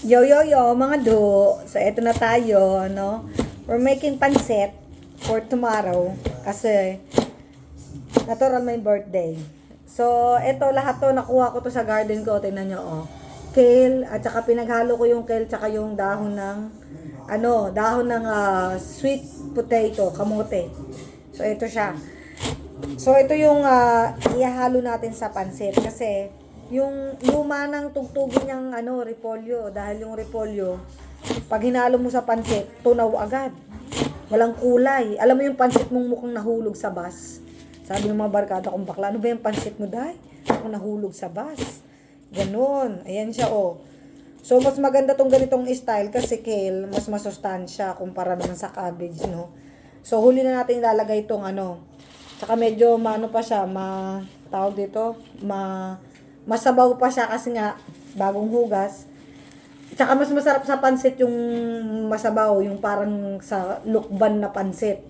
Yo, yo, yo, mga do. So, eto na tayo, no? We're making pancit for tomorrow. Kasi, natural my birthday. So, eto lahat to, nakuha ko to sa garden ko. Tingnan nyo, oh. Kale, at saka pinaghalo ko yung kale, tsaka yung dahon ng, ano, dahon ng ah, sweet potato, kamote. So, ito siya. So, ito yung ah, ihahalo natin sa pansit. Kasi, yung luma ng tugtugin niyang ano, repolyo. Dahil yung repolyo, pag hinalo mo sa pansit, tunaw agad. Walang kulay. Alam mo yung pansit mong mukhang nahulog sa bus. Sabi ng mga barkada kong bakla, ano ba yung pansit mo, day? Mukhang nahulog sa bus. Ganon. Ayan siya, oh. So, mas maganda tong ganitong style kasi kale, mas masustansya kumpara naman sa cabbage, no? So, huli na natin ilalagay itong ano. Tsaka medyo maano pa siya, ma, tawag dito, ma, masabaw pa siya kasi nga, bagong hugas. Tsaka mas masarap sa pansit yung masabaw, yung parang sa lukban na pansit.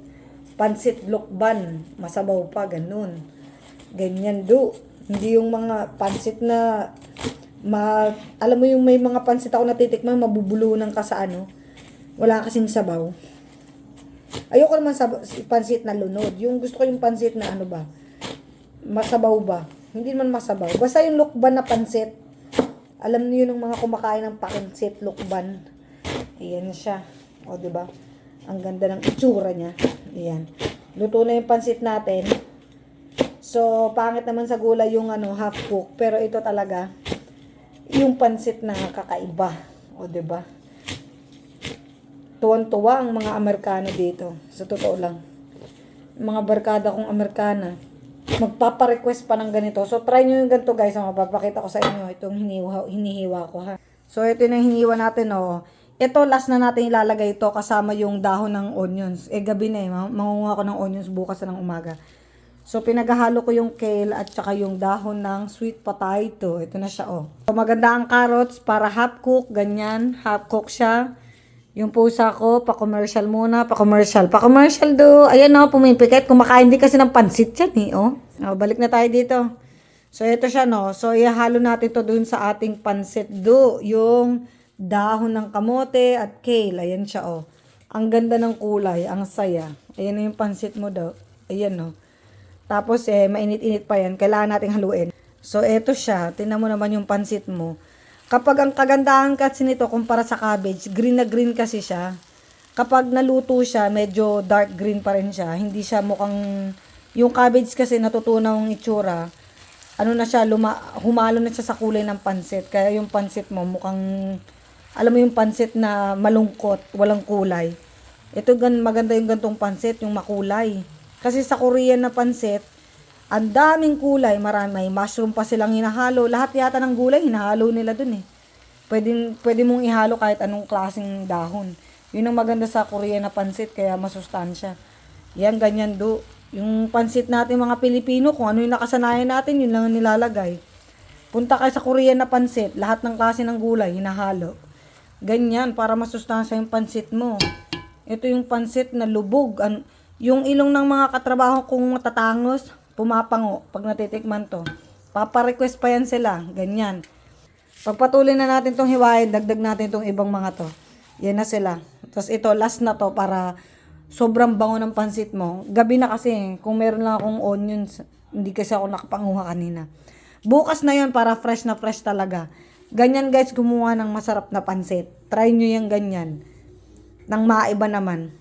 Pansit lukban, masabaw pa, ganun. Ganyan do. Hindi yung mga pansit na ma, alam mo yung may mga pansit ako natitikman, mabubulunan ka sa ano. Wala kasing sabaw. Ayoko naman sa pansit na lunod. Yung gusto ko yung pansit na ano ba, masabaw ba? Hindi naman masabaw. Basta yung lukban na pansit. Alam niyo yung mga kumakain ng pansit lukban. Ayan siya. O, ba? Ang ganda ng itsura niya. Ayan. Luto na yung pansit natin. So, pangit naman sa gulay yung ano, half cook. Pero ito talaga, yung pansit na kakaiba. O, ba? Tuwan-tuwa ang mga Amerikano dito. Sa totoo lang. Mga barkada kong Amerikana. Magpapa-request pa ng ganito. So, try nyo yung ganito guys. Ang mapapakita ko sa inyo. Itong hiniwa, hinihiwa ko ha. So, ito yung hiniwa natin oh. Ito, last na natin ilalagay ito kasama yung dahon ng onions. Eh, gabi na eh. Ma- Mangunguha ko ng onions bukas na ng umaga. So, pinaghalo ko yung kale at saka yung dahon ng sweet potato. Ito na siya, oh. So, maganda ang carrots para half cook, ganyan. Half cook siya. Yung pusa ko, pa-commercial muna, pa-commercial. Pa-commercial do. Ayan, oh, pumipikit. Kumakain din kasi ng pansit yan, eh, oh. Oh. Balik na tayo dito. So, ito siya, no. So, ihalo natin to dun sa ating pansit do. Yung dahon ng kamote at kale. Ayan siya, oh. Ang ganda ng kulay. Ang saya. Ayan na yung pansit mo daw. Ayan, no. Tapos eh, mainit-init pa yan. Kailangan nating haluin. So, eto siya. Tingnan mo naman yung pansit mo. Kapag ang kagandahan kasi nito kumpara sa cabbage, green na green kasi siya. Kapag naluto siya, medyo dark green pa rin siya. Hindi siya mukhang... Yung cabbage kasi natutunaw ang itsura. Ano na siya, luma, humalo na siya sa kulay ng pansit. Kaya yung pansit mo mukhang... Alam mo yung pansit na malungkot, walang kulay. Ito gan maganda yung gantong pansit, yung makulay. Kasi sa Korean na pansit, ang daming kulay, marami. May mushroom pa silang hinahalo. Lahat yata ng gulay, hinahalo nila dun eh. Pwede, pwede mong ihalo kahit anong klaseng dahon. Yun ang maganda sa Korean na pansit, kaya masustansya. Yan, ganyan do. Yung pansit natin mga Pilipino, kung ano yung nakasanayan natin, yun lang ang nilalagay. Punta kayo sa Korean na pansit, lahat ng klase ng gulay, hinahalo. Ganyan, para masustansya yung pansit mo. Ito yung pansit na lubog. An yung ilong ng mga katrabaho kong matatangos, pumapango pag natitikman to. Papa-request pa yan sila. Ganyan. Pagpatuloy na natin tong hiwain, dagdag natin tong ibang mga to. Yan na sila. Tapos ito, last na to para sobrang bango ng pansit mo. Gabi na kasi, kung meron lang akong onions, hindi kasi ako nakapanguha kanina. Bukas na yon para fresh na fresh talaga. Ganyan guys, gumawa ng masarap na pansit. Try nyo yung ganyan. Nang maiba naman.